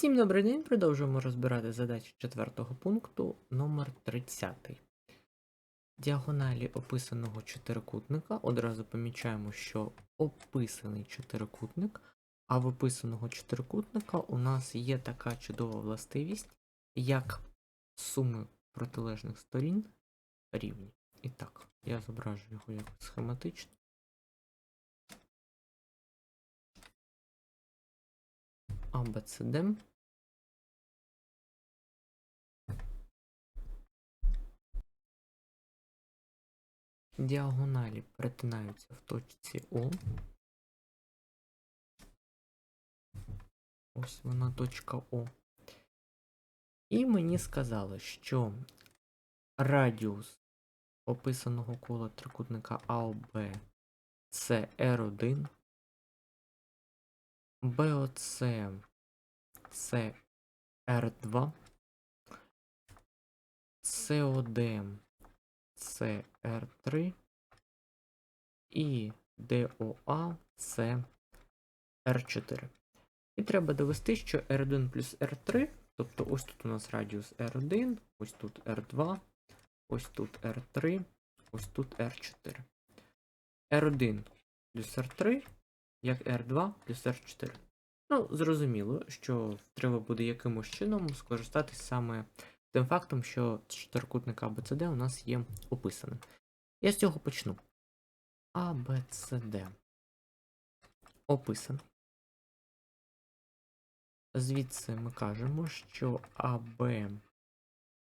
Всім добрий день, продовжуємо розбирати задачі четвертого пункту номер 30. Діагоналі описаного чотирикутника. Одразу помічаємо, що описаний чотирикутник, а в описаного чотирикутника у нас є така чудова властивість, як суми протилежних сторін рівні. І так, я зображу його як схематично. ABCD. Діагоналі перетинаються в точці О. Ось вона точка О. І мені сказали, що радіус описаного кола трикутника АОБ це R1, БОЦ це R2, СОД це R3 і це R4. І треба довести, що R1 плюс R3, тобто ось тут у нас радіус R1, ось тут R2, ось тут R3, ось тут R4. R1 плюс R3, як R2 плюс R4. Ну, зрозуміло, що треба буде якимось чином скористатись саме тим фактом, що чотирикутник ABCD у нас є описаним. Я з цього почну. ABCD описан. Звідси ми кажемо, що AB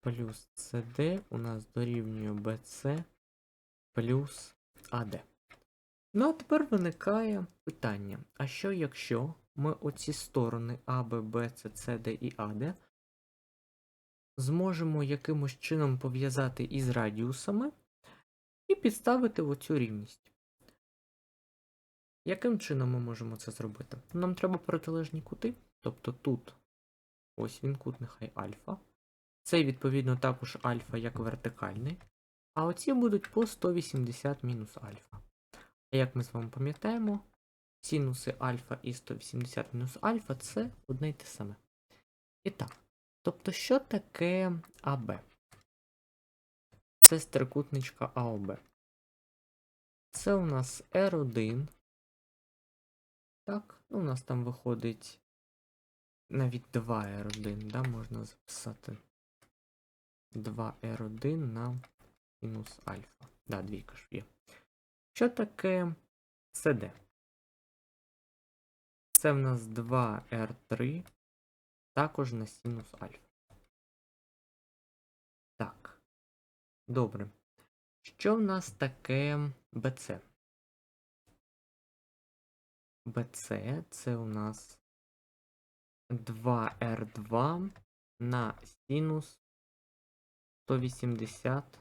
плюс CD у нас дорівнює BC плюс AD. Ну, а тепер виникає питання: а що якщо ми оці сторони А, Б, Б, С, С, Д і АД зможемо якимось чином пов'язати із радіусами і підставити оцю рівність? Яким чином ми можемо це зробити? Нам треба протилежні кути, тобто тут ось він кут, нехай альфа. Цей, відповідно, також альфа як вертикальний. А оці будуть по 180 мінус альфа. Як ми з вами пам'ятаємо, синуси альфа і 180 мінус альфа це одне й те саме. І так, тобто, що таке АБ? Це трикутничка АОБ. Це у нас R1. Так, ну у нас там виходить навіть 2 R1, да, можна записати 2 R1 на мінус альфа. Да, двійка ж є. Що таке CD? Це в нас 2R3, також на синус альфа. Так. Добре. Що в нас таке BC? BC це у нас 2R2 на синус 180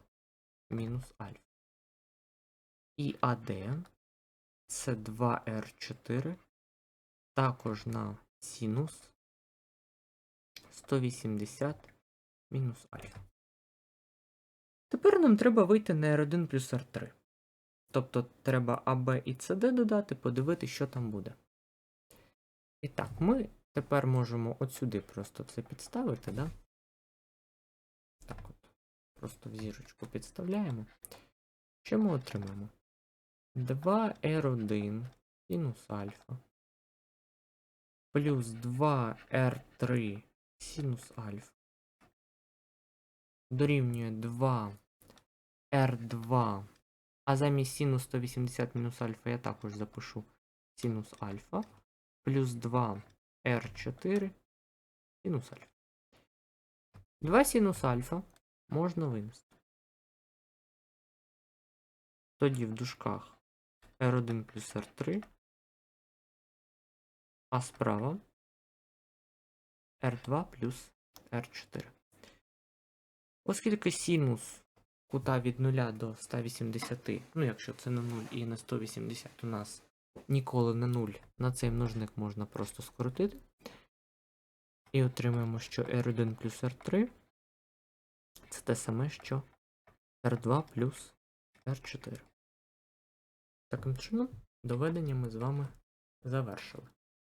мінус альфа. І AD це 2R4 також на синус 180 мінус альфа. Тепер нам треба вийти на R1 плюс R3. Тобто треба АБ і CD додати, подивитися, що там буде. І так, ми тепер можемо от сюди просто це підставити, да? Так от. Просто в зірочку підставляємо. Що ми отримаємо? 2R1 синус альфа плюс 2R3 синус альфа дорівнює 2R2. А замість синус 180 мінус альфа я також запишу синус альфа плюс 2R4 синус альфа. 2 синус альфа можна винести. Тоді в дужках R1 плюс R3 а справа R2 плюс R4. Оскільки синус кута від 0 до 180, ну якщо це на 0 і на 180 у нас ніколи не 0, на цей множник можна просто скоротити. І отримаємо, що R1 плюс R3 це те саме, що R2 плюс R4. Таким чином, доведення ми з вами завершили.